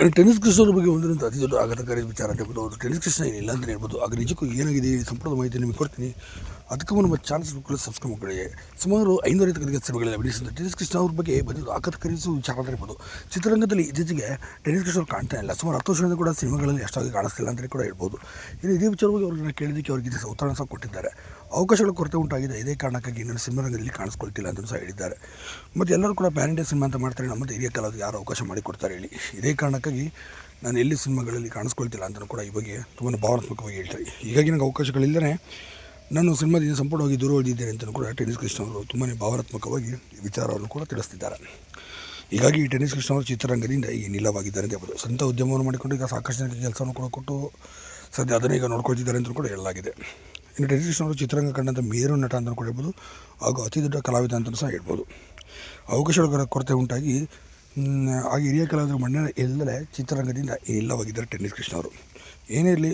Tennis ಕೃಷ್ಣರ ಬಗ್ಗೆ ಒಂದರಿಂದ ಅತಿ ದೊಡ್ಡ ಆಘಾತಕಾರಿ ವಿಚಾರ ಅಂತ ಹೇಳ್ಬೋದು ಅವರು ಟೆನಿಸ್ ಕೃಷ್ಣ ಏನಿಲ್ಲ ಅಂತ ಹೇಳ್ಬೋದು. ಆಗ ನಿಜಕ್ಕೂ ಏನಾಗಿದೆ ಸಂಪೂರ್ಣ ಮಾಹಿತಿ ನಿಮಗೆ ಕೊಡ್ತೀನಿ. ಅದಕ್ಕೂ ನಮ್ಮ ಚಾನಲ್ಸ್ ಬುಕ್ಗಳು ಸಬ್ಸ್ಕ್ರೈಬ್ ಮಾಡಿ ಸುಮಾರು ಐನೂರ ಐವತ್ತು ಸಿನಿಮಾಗಳೆಲ್ಲ ಬಿಡಿಸಿದ ಟೆನಿಸ್ ಕೃಷ್ಣ ಅವ್ರ ಬಗ್ಗೆ ಬಂದಿದ್ದು ವಿಚಾರ ಇರ್ಬೋದು ಚಿತ್ರರಂಗದಲ್ಲಿ ಇತ್ತೀಚೆಗೆ ಟೆನಿಸ್ ಕೃಷ್ಣ ಅವ್ರು ಕಾಣ್ತಾ ಇಲ್ಲ. ಸುಮಾರು ಹತ್ತು ವರ್ಷದಿಂದ ಕೂಡ ಸಿನಿಮಾಗಳಲ್ಲಿ ಅಷ್ಟಾಗಿ ಕಾಣಿಸ್ತಿಲ್ಲ ಅಂತಲೇ ಕೂಡ ಹೇಳ್ಬೋದು. ಇನ್ನು ಇದೇ ವಿಚಾರವಾಗಿ ಅವ್ರನ್ನ ಕೇಳಿದ್ದಕ್ಕೆ ಅವ್ರಿಗೆ ಇದು ಉತ್ತರ ಸಹ ಕೊಟ್ಟಿದ್ದಾರೆ. ಅವಕಾಶಗಳ ಕೊರತೆ ಉಂಟಾಗಿದೆ. ಇದೇ ಕಾರಣಕ್ಕಾಗಿ ಇನ್ನೊಂದು ಸಿನಿಮಾರಂಗದಲ್ಲಿ ಕಾಣಿಸ್ಕೊಳ್ತಿಲ್ಲ ಅಂತ ಸಹ ಹೇಳಿದ್ದಾರೆ. ಮತ್ತು ಎಲ್ಲರೂ ಕೂಡ ಪ್ಯಾನ್ ಇಂಡಿಯಾ ಸಿನಿಮಾ ಅಂತ ಮಾಡ್ತಾರೆ. ನಮ್ಮದು ಹಿರಿಯ ಕಲಾವಿದ ಯಾರು ಅವಕಾಶ ಮಾಡಿಕೊಡ್ತಾರೆ ಹೇಳಿ. ಇದೇ ಕಾರಣಕ್ಕಾಗಿ ನಾನು ಎಲ್ಲಿ ಸಿನಿಮಾಗಳಲ್ಲಿ ಕಾಣಿಸ್ಕೊಳ್ತಿಲ್ಲ ಅಂತಲೂ ಕೂಡ ಈ ಬಗ್ಗೆ ತುಂಬ ಭಾವನಾತ್ಮಕವಾಗಿ ಹೇಳ್ತಾರೆ. ಹೀಗಾಗಿ ನನಗೆ ಅವಕಾಶಗಳಿಲ್ಲದೇ ನಾನು ಸಿನಿಮಾದಿಂದ ಸಂಪೂರ್ಣವಾಗಿ ದೂರ ಉಳಿದಿದ್ದೇನೆ ಅಂತಲೂ ಕೂಡ ಟೆನಿಸ್ ಕೃಷ್ಣ ಅವರು ತುಂಬಾ ಭಾವನಾತ್ಮಕವಾಗಿ ಈ ವಿಚಾರವನ್ನು ಕೂಡ ತಿಳಿಸ್ತಿದ್ದಾರೆ. ಹೀಗಾಗಿ ಈ ಟೆನಿಸ್ ಕೃಷ್ಣ ಅವರು ಚಿತ್ರರಂಗದಿಂದ ಈಗ ನಿಲ್ಲವಾಗಿದ್ದಾರೆ ಅಂತ ಹೇಳ್ಬೋದು ಸ್ವಂತ ಉದ್ಯಮವನ್ನು ಮಾಡಿಕೊಂಡು ಈಗ ಸಾಕಷ್ಟು ಜನಕ್ಕೆ ಕೆಲಸವನ್ನು ಕೂಡ ಕೊಟ್ಟು ಸದ್ಯ ಅದನ್ನು ಈಗ ನೋಡ್ಕೊಳ್ತಿದ್ದಾರೆ ಅಂತಲೂ ಕೂಡ ಹೇಳಲಾಗಿದೆ. ಇನ್ನು ಟೆನಿಸ್ ಕೃಷ್ಣ ಅವರು ಚಿತ್ರರಂಗ ಕಂಡಂಥ ಮೇರು ನಟ ಅಂತಲೂ ಕೂಡ ಹೇಳ್ಬೋದು, ಹಾಗೂ ಅತಿ ದೊಡ್ಡ ಕಲಾವಿದ ಅಂತಲೂ ಸಹ ಹೇಳ್ಬೋದು. ಅವಕಾಶಗಳ ಕೊರತೆ ಉಂಟಾಗಿ ಆಗ ಹಿರಿಯ ಕಲಾವಿದರು ಮಣ್ಣಿನ ಇಲ್ಲದೇ ಚಿತ್ರರಂಗದಿಂದ ಇಲ್ಲವಾಗಿದ್ದಾರೆ ಟೆನ್ನಿಸ್ ಕೃಷ್ಣ ಅವರು. ಏನೇ ಇರಲಿ